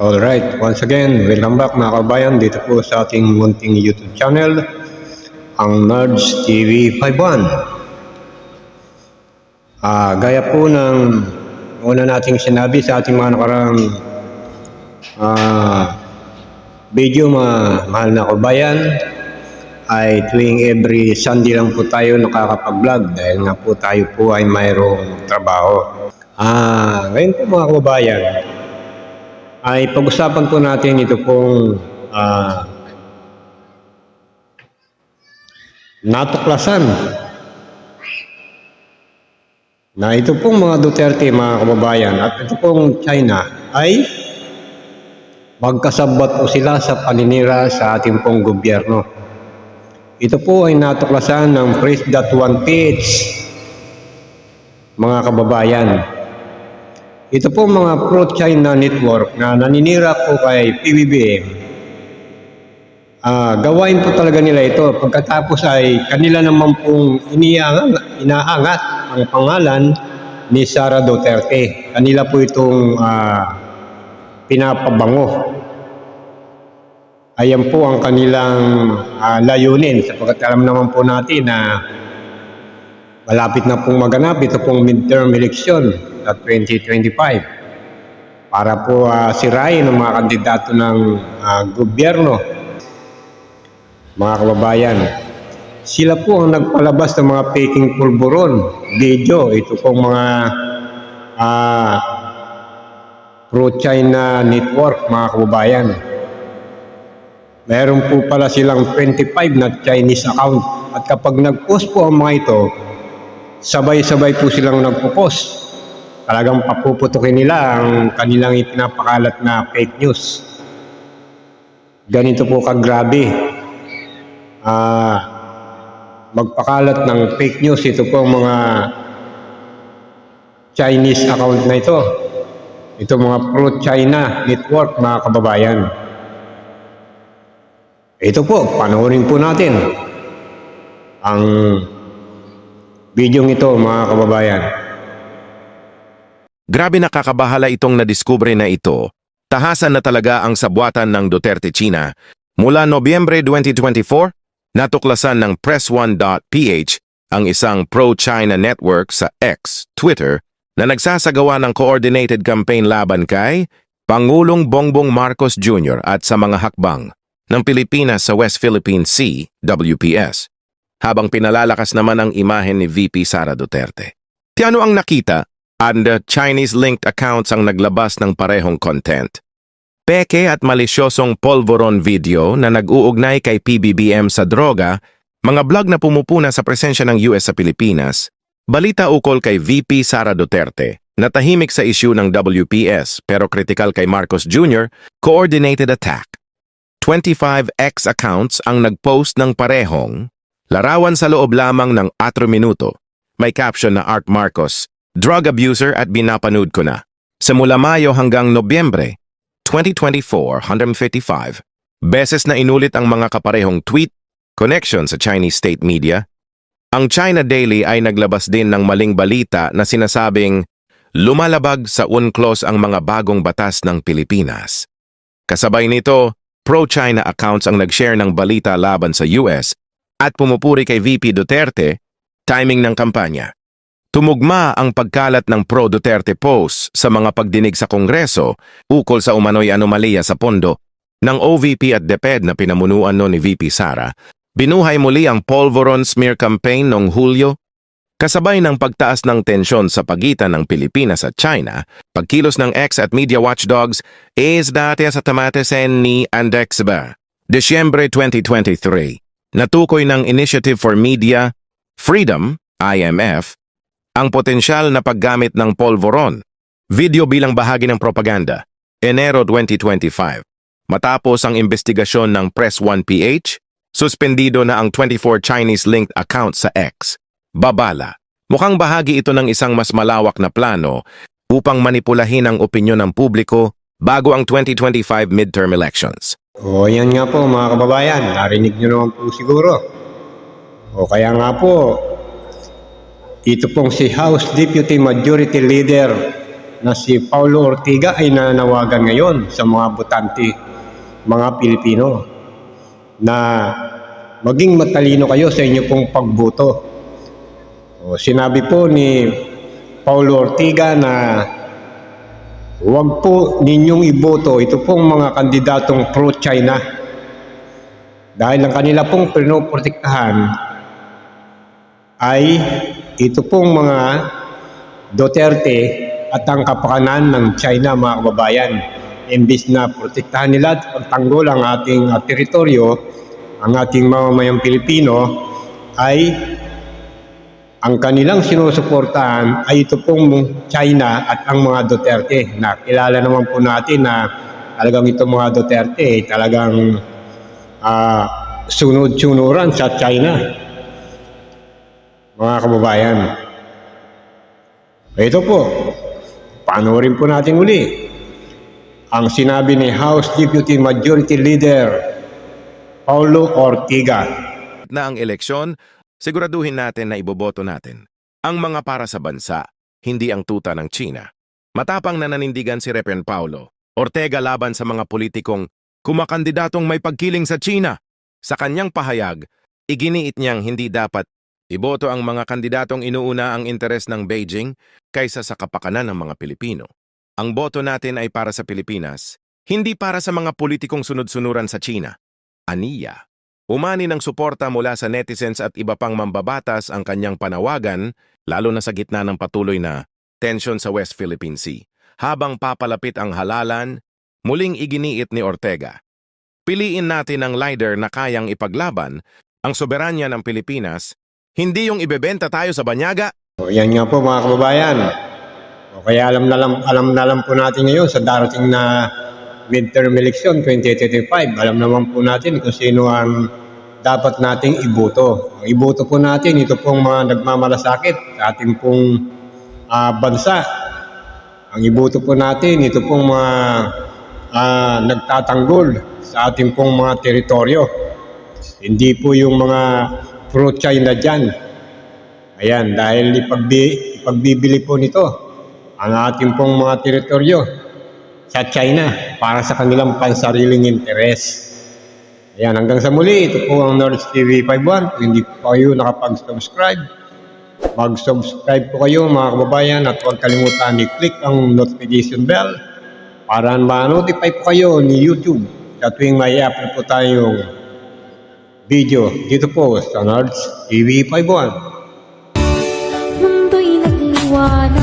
Alright, once again, welcome back mga kabayan dito po sa ating munting YouTube channel, ang Nerds TV 51. Ah, gaya po ng una nating sinabi sa ating mga nakarang ah, video mga mahal na kabayan, ay tuwing every Sunday lang po tayo nakakapag-vlog dahil nga po tayo po ay mayroong trabaho. Ah, ngayon po mga kabayan, ay pag-usapan po natin ito pong ah, natuklasan na ito pong mga Duterte mga kababayan at ito pong China ay magkasabot po sila sa paninira sa ating pong gobyerno. Ito po ay natuklasan ng Press.1ph mga kababayan. Ito po mga pro-China network na naninira po kay PBBM. Ah, gawain po talaga nila ito. Pagkatapos ay kanila naman pong iniangat, inaangat ang pangalan ni Sara Duterte. Kanila po itong ah, pinapabango. Ayan po ang kanilang ah, layunin sapagkat alam naman po natin na malapit na pong maganap ito pong midterm election sa 2025 para po ah, sirain ang mga kandidato ng ah, gobyerno. Mga kababayan, sila po ang nagpalabas ng mga peking pulburon, video, ito pong mga ah, pro-China network, mga kababayan. Meron po pala silang 25 na Chinese account at kapag nag-post po ang mga ito, sabay-sabay po silang nagpo-post. Talagang papuputukin nila ang kanilang ipinapakalat na fake news. Ganito po kagrabe. Ah, magpakalat ng fake news ito po ang mga Chinese account na ito. Ito mga pro-China network mga kababayan. Ito po, panoorin po natin ang video ito mga kababayan. Grabe nakakabahala itong nadiskubre na ito. Tahasan na talaga ang sabwatan ng Duterte China. Mula Nobyembre 2024, natuklasan ng Press1.ph ang isang pro-China network sa X, Twitter, na nagsasagawa ng coordinated campaign laban kay Pangulong Bongbong Marcos Jr. at sa mga hakbang ng Pilipinas sa West Philippine Sea, WPS, habang pinalalakas naman ang imahen ni VP Sara Duterte. Tiano ang nakita and Chinese-linked accounts ang naglabas ng parehong content. Peke at malisyosong polvoron video na nag-uugnay kay PBBM sa droga, mga blog na pumupuna sa presensya ng US sa Pilipinas, balita ukol kay VP Sara Duterte, na tahimik sa issue ng WPS pero critical kay Marcos Jr., coordinated attack. 25 X accounts ang nag-post ng parehong, larawan sa loob lamang ng 4 minuto. May caption na Art Marcos, drug abuser at binapanood ko na. Simula Mayo hanggang Nobyembre 2024, 155. Beses na inulit ang mga kaparehong tweet, connection sa Chinese state media. Ang China Daily ay naglabas din ng maling balita na sinasabing lumalabag sa UNCLOS ang mga bagong batas ng Pilipinas. Kasabay nito, pro-China accounts ang nag-share ng balita laban sa US at pumupuri kay VP Duterte, timing ng kampanya. Tumugma ang pagkalat ng pro-Duterte posts sa mga pagdinig sa Kongreso ukol sa umano'y anomalya sa pondo ng OVP at DepEd na pinamunuan no ni VP Sara. Binuhay muli ang Polvoron smear campaign noong Hulyo Kasabay ng pagtaas ng tensyon sa pagitan ng Pilipinas at China, pagkilos ng ex at media watchdogs is dati sa tamatesen ni Andex ba? Desyembre 2023, natukoy ng Initiative for Media Freedom, IMF, ang potensyal na paggamit ng polvoron, video bilang bahagi ng propaganda, Enero 2025. Matapos ang investigasyon ng Press 1PH, suspendido na ang 24 Chinese-linked accounts sa X. Babala. Mukhang bahagi ito ng isang mas malawak na plano upang manipulahin ang opinyon ng publiko bago ang 2025 midterm elections. O yan nga po mga kababayan, narinig nyo naman po siguro. O kaya nga po, ito pong si House Deputy Majority Leader na si Paulo Ortiga ay nananawagan ngayon sa mga botante, mga Pilipino, na maging matalino kayo sa inyo pong pagboto. O, sinabi po ni Paulo Ortiga na huwag po ninyong iboto ito pong mga kandidatong pro-China dahil ang kanila pong pinoprotektahan ay ito pong mga Duterte at ang kapakanan ng China mga kababayan. Imbis na protektahan nila at pagtanggol ang ating uh, teritoryo, ang ating mamamayang Pilipino, ay ang kanilang sinusuportahan ay ito pong China at ang mga Duterte. Na kilala naman po natin na talagang itong mga Duterte talagang ah, sunod-sunuran sa China. Mga kababayan. Ito po, panoorin po natin uli ang sinabi ni House Deputy Majority Leader Paulo Ortiga. na ang eleksyon, siguraduhin natin na iboboto natin ang mga para sa bansa, hindi ang tuta ng China. Matapang na nanindigan si Repen Paulo, Ortega laban sa mga politikong kumakandidatong may pagkiling sa China. Sa kanyang pahayag, iginiit niyang hindi dapat iboto ang mga kandidatong inuuna ang interes ng Beijing kaysa sa kapakanan ng mga Pilipino. Ang boto natin ay para sa Pilipinas, hindi para sa mga politikong sunod-sunuran sa China. Aniya. Umani ng suporta mula sa netizens at iba pang mambabatas ang kanyang panawagan, lalo na sa gitna ng patuloy na tensyon sa West Philippine Sea. Habang papalapit ang halalan, muling iginiit ni Ortega. Piliin natin ang leader na kayang ipaglaban ang soberanya ng Pilipinas, hindi yung ibebenta tayo sa banyaga. O, yan nga po mga kababayan. O, kaya alam na lang, alam na lang po natin ngayon sa darating na midterm election 2025. Alam naman po natin kung sino ang dapat nating iboto. Ang iboto po natin, ito pong mga nagmamalasakit sa ating pong ah, bansa. Ang iboto po natin, ito pong mga ah, nagtatanggol sa ating pong mga teritoryo. Hindi po yung mga pro-China dyan. Ayan, dahil ipagbi, ipagbibili po nito ang ating pong mga teritoryo sa China para sa kanilang pansariling interes. Ayan, hanggang sa muli, ito po ang North TV 51. Kung hindi po kayo nakapag-subscribe, mag-subscribe po kayo mga kababayan at huwag kalimutan i-click ang notification bell para ma-notify po kayo ni YouTube sa tuwing may upload po tayong video dito po sa North TV 51. Mundo'y nagliwanag